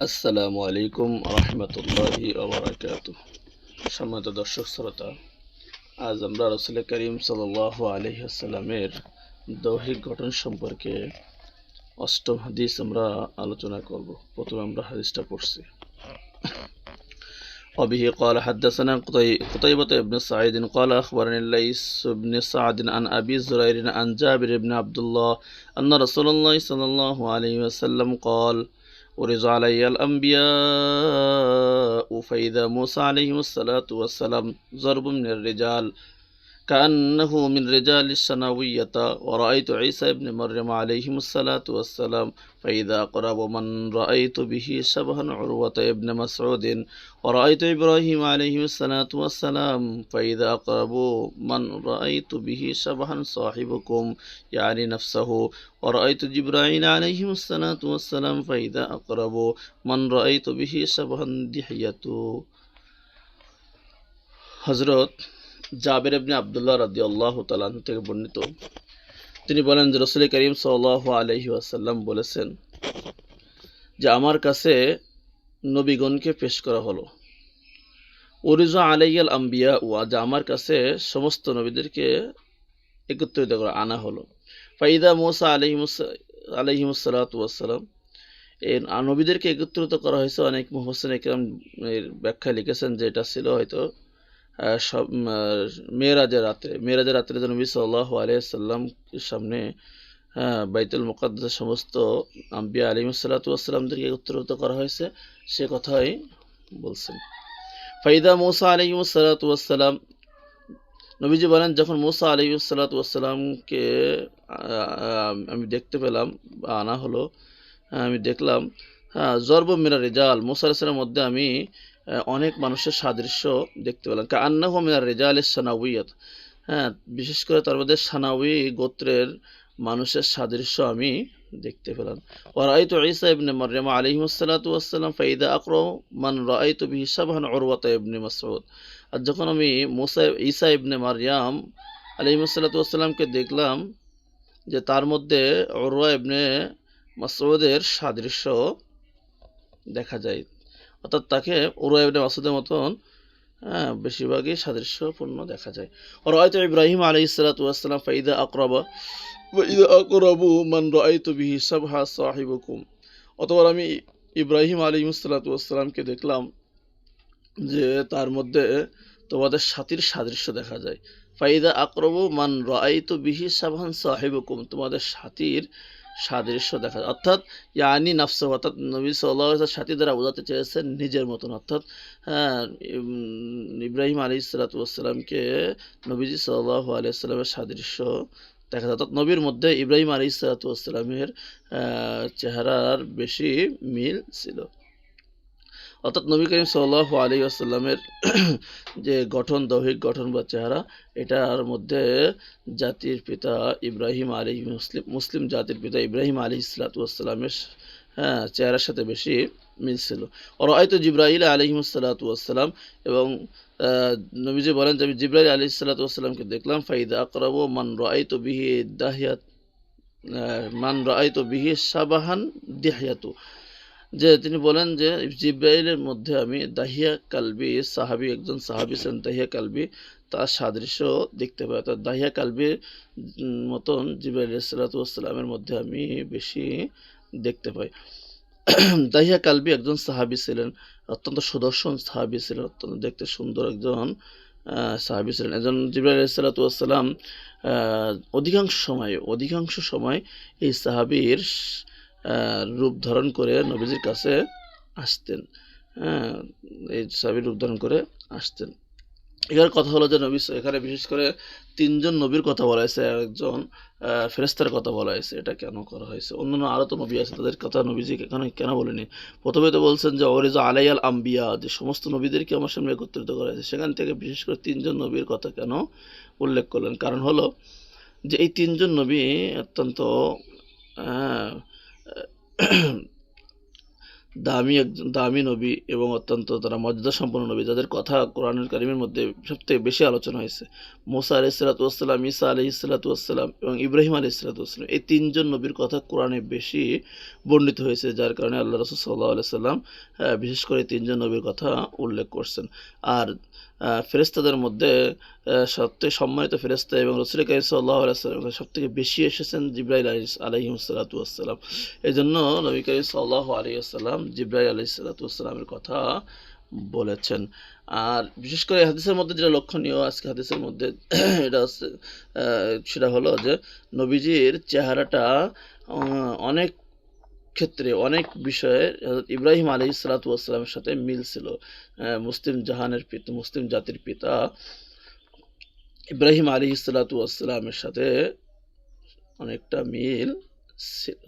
আসসালামু আলাইকুম রহমতুল্লাহি ওবরাকাত সম্মানিত দর্শক শ্রোতা আজ আমরা রসুল করিম সাল আলহি আসসালামের দৈহিক গঠন সম্পর্কে অষ্টম হাদিস আমরা আলোচনা করব প্রথমে আমরা হাদিসটা পড়ছি وبه قال حدثنا قطي- قتيبة بن سعيد قال أخبرني الليث بن سعد عن أبي زرير عن جابر بن عبد الله أن رسول الله صلى الله عليه وسلم قال ورز علي الأنبياء فإذا موسى عليه الصلاة والسلام ضرب من الرجال كأنه من رجال الشناوية ورأيت عيسى ابن مريم عليهم الصلاة والسلام فإذا قرب من رأيت به شبها عروة ابن مسعود. ورأيت إبراهيم عليه الصلاة والسلام فإذا أقرب من رأيت به شبها صاحبكم يعني نفسه. ورأيت جبرائيل عليه الصلاة والسلام فإذا أقرب من رأيت به شبها دحيته حضرت জাবের ইবনে আবদুল্লাহ রাদি আল্লাহ তালাহ থেকে বর্ণিত। তিনি বলেন যে রসুল করিম সাল্লাহ আলহি আসাল্লাম বলেছেন যে, আমার কাছে নবীগণকে পেশ করা হলো। ওরিজা আলাইয়াল আম্বিয়া ওয়া যা আমার কাছে সমস্ত নবীদেরকে একত্রিত করে আনা হলো। ফাইদা মোসা আলহিমুস আলহিমসালাতাম এই নবীদেরকে একত্রিত করা হয়েছে। অনেক মোহসেন একরাম এর ব্যাখ্যায় লিখেছেন যে, এটা ছিল হয়তো সব মেয়েরাজের রাত্রে মেয়েরাজের রাত্রে যে নবী সাল্লাহ আলিয়াল্লাম সামনে হ্যাঁ বাইতুল মুকাদ্দাসের সমস্ত আম্বিয়া আলিম সাল্লাতামদেরকে একত্রিত করা হয়েছে সে কথাই বলছেন। ফাইদা মৌসা আলিম সাল্লাতাম নবীজি বলেন যখন মৌসা আলী সাল্লাতামকে আমি দেখতে পেলাম বা আনা হলো আহ, আমি দেখলাম হ্যাঁ জর্ব মিরা রেজাল মোসা আলাইসালামের মধ্যে আমি অনেক মানুষের সাদৃশ্য দেখতে পেলাম। কা আন্না মিরা রেজাল সানাউইয়াত। হ্যাঁ বিশেষ করে তার মধ্যে সানাউই গোত্রের মানুষের সাদৃশ্য আমি দেখতে পেলাম। ওরাইত ঈসা ইবনে মারয়াম ওয়াসসালাম ফাইদা আকরা মান রাআইতু বিহি শাবহান উরওয়াতা ইবনে মাসউদ। আর যখন আমি মুসা, ঈসা ইবনে মারয়াম ওয়াসসালামকে দেখলাম যে তার মধ্যে উরওয়া ইবনে মাসউদের সাদৃশ্য দেখা যায়। অর্থাৎ তাকে উরুয়াবিন মাসুদের মতন হ্যাঁ, বেশিরভাগই সাদৃশ্যপূর্ণ দেখা যায়। রয়তো ইব্রাহিম আলী ইসালাতাম ফাইদা আকরবা ইদা আকরবু মান রয়তো বিহি সাহিব সাহিবকুম। অতবার আমি ইব্রাহিম আলী ইসালাতামকে দেখলাম যে তার মধ্যে তোমাদের সাথীর সাদৃশ্য দেখা যায়। ফাইদা আকরব মান রয়তো বিহি সাবহান সাহেব সাহেবকুম, তোমাদের সাথীর সাদৃশ্য দেখা যায়। অর্থাৎ, ইয়ানি নাফস, অর্থাৎ নবী সাল্লাহ সাথী দ্বারা বোঝাতে চেয়েছেন নিজের মতন। অর্থাৎ হ্যাঁ ইব্রাহিম আলী সালাতামকে নবীজি সাল্লাহ আলিয়াল্লামের সাদৃশ্য দেখা যায়। অর্থাৎ, নবীর মধ্যে ইব্রাহিম আলী সালাতামের চেহারার বেশি মিল ছিল। অর্থাৎ নবী করিম সাল্লাহ আলী আসাল্লামের যে গঠন দৈহিক গঠন বা চেহারা, এটার মধ্যে জাতির পিতা ইব্রাহিম আলী মুসলিম মুসলিম জাতির পিতা ইব্রাহিম আলী ইসলাতামের হ্যাঁ চেহারার সাথে বেশি মিল ছিল হয়তো জিব্রাহিল আলহিমসাল্লাতাম এবং নবীজি বলেন যে, আমি জিব্রাইল আলী সাল্লাতামকে দেখলাম, ফাইদা আকরাবু মান রাইতু বিহি দাহিয়াত মান রাইতু বিহি সাবাহান দিহিয়াতু। যে তিনি বলেন যে, জিব্রাইলের মধ্যে আমি দাহিয়া কালবি, সাহাবি, একজন সাহাবি ছিলেন, দাহিয়া কালবি, তার সাদৃশ্য দেখতে পাই। অর্থাৎ দাহিয়া কালবির মতন জিব্রাইল সাল্লাতামের মধ্যে আমি বেশি দেখতে পাই। দাহিয়া কালবি একজন সাহাবি ছিলেন, অত্যন্ত সুদর্শন সাহাবি ছিলেন, অত্যন্ত দেখতে সুন্দর একজন সাহাবি ছিলেন। একজন জিব্রাইল সাল্লাতাম অধিকাংশ সময় অধিকাংশ সময় এই সাহাবির রূপ ধারণ করে নবীজির কাছে আসতেন। হ্যাঁ এই সাহাবির রূপ ধারণ করে আসতেন। এখানে কথা হলো যে নবী এখানে বিশেষ করে তিনজন নবীর কথা বলা হয়েছে, একজন ফেরেস্তার কথা বলা হয়েছে। এটা কেন করা হয়েছে? অন্যান্য আরও তো নবী আছে, তাদের কথা নবীজি এখানে কেন বলেনি? প্রথমে তো বলছেন যে, অরিজা আলাইয়াল আম্বিয়া যে সমস্ত নবীদেরকে আমার সামনে একত্রিত করা হয়েছে। সেখান থেকে বিশেষ করে তিনজন নবীর কথা কেন উল্লেখ করলেন? কারণ হলো যে, এই তিনজন নবী অত্যন্ত দামি একজন দামি নবী এবং অত্যন্ত তারা মর্যাদা সম্পন্ন নবী, যাদের কথা কোরআনুল কারিমের মধ্যে সবথেকে বেশি আলোচনা হয়েছে। মোসা আলি সালাতাম ঈসা আলি সালাতাম এবং ইব্রাহিম আলি সালাতাম এই তিনজন নবীর কথা কোরআনে বেশি বর্ণিত হয়েছে, যার কারণে আল্লাহ রসুল সাল্লাহ আলি সাল্লাম বিশেষ করে তিনজন নবীর কথা উল্লেখ করছেন। আর ফেরেস্তাদের মধ্যে সবথেকে সম্মানিত ফেরেস্তা এবং রসুল কাইম সাল্লাহ আলাইসাল্লাম সব থেকে বেশি এসেছেন জিব্রাইল আলী আলহিম সালাতাম এই জন্য নবী করিম সাল্লাহ আলিয়াল্লাম জিব্রাইল আলি সালাতামের কথা বলেছেন। আর বিশেষ করে হাদিসের মধ্যে যেটা লক্ষণীয়, আজকে হাদিসের মধ্যে এটা সেটা হলো যে নবীজির চেহারাটা অনেক ক্ষেত্রে অনেক বিষয়ে হজরত ইব্রাহিম আলী সালাতামের সাথে মিল ছিল। মুসলিম জাহানের পিতা, মুসলিম জাতির পিতা ইব্রাহিম আলী সালাতামের সাথে অনেকটা মিল ছিল।